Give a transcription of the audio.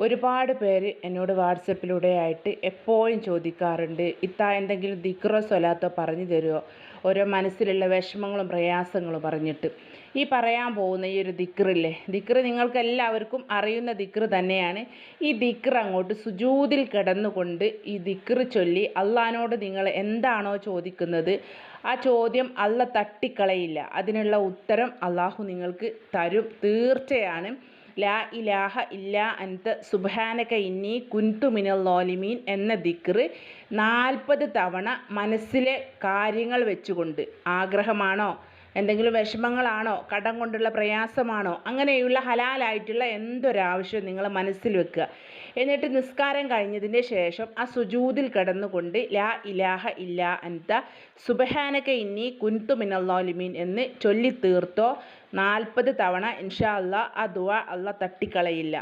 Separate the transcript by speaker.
Speaker 1: ഒരുപാട് പേര് എന്നോട് വാട്സപ്പിലൂടെ ആയിട്ട് എപ്പോഴും ചോദിക്കാറുണ്ട് ഇത്ത എന്തെങ്കിലും ദിക്റോ സ്വലാത്തോ പറഞ്ഞു തരുമോ ഓരോ മനസ്സിലുള്ള വിഷമങ്ങളും പ്രയാസങ്ങളും പറഞ്ഞിട്ട്. ഈ പറയാൻ പോകുന്ന ഈ ഒരു ദിക്റില്ലേ? ദിക്റ് നിങ്ങൾക്ക് എല്ലാവർക്കും അറിയുന്ന ദിക്റ് തന്നെയാണ്. ഈ ദിക്ർ അങ്ങോട്ട് സുജൂതിൽ കിടന്നുകൊണ്ട് ഈ ദിക്റ് ചൊല്ലി അള്ളഹാനോട് നിങ്ങൾ എന്താണോ ചോദിക്കുന്നത് ആ ചോദ്യം അള്ള തട്ടിക്കളയില്ല. അതിനുള്ള ഉത്തരം അള്ളാഹു നിങ്ങൾക്ക് തരും. തീർച്ചയാണ്. ലാ ഇലാഹ ഇല്ല അൻത സുബാനക ഇന്നി കുന്തു മിനൽ ലോലിമീൻ എന്ന ദിക്റ് നാൽപ്പത് തവണ മനസ്സിലെ കാര്യങ്ങൾ വെച്ചുകൊണ്ട് ആഗ്രഹമാണോ? എന്തെങ്കിലും വിഷമങ്ങളാണോ കടം കൊണ്ടുള്ള പ്രയാസമാണോ അങ്ങനെയുള്ള ഹലാലായിട്ടുള്ള എന്തൊരാവശ്യവും നിങ്ങൾ മനസ്സിൽ വെക്കുക. എന്നിട്ട് നിസ്കാരം കഴിഞ്ഞതിന് ശേഷം ആ സുജൂതിൽ കിടന്നുകൊണ്ട് ലാ ഇലാഹ ഇല്ല അൻത സുബഹാനക ഇന്നി കുൻതു മിനല്ലോലിമീൻ എന്ന് ചൊല്ലി തീർത്തോ നാൽപ്പത് തവണ ഇൻഷാ അള്ളാ ആ ദുവ അല്ല തട്ടിക്കളയില്ല.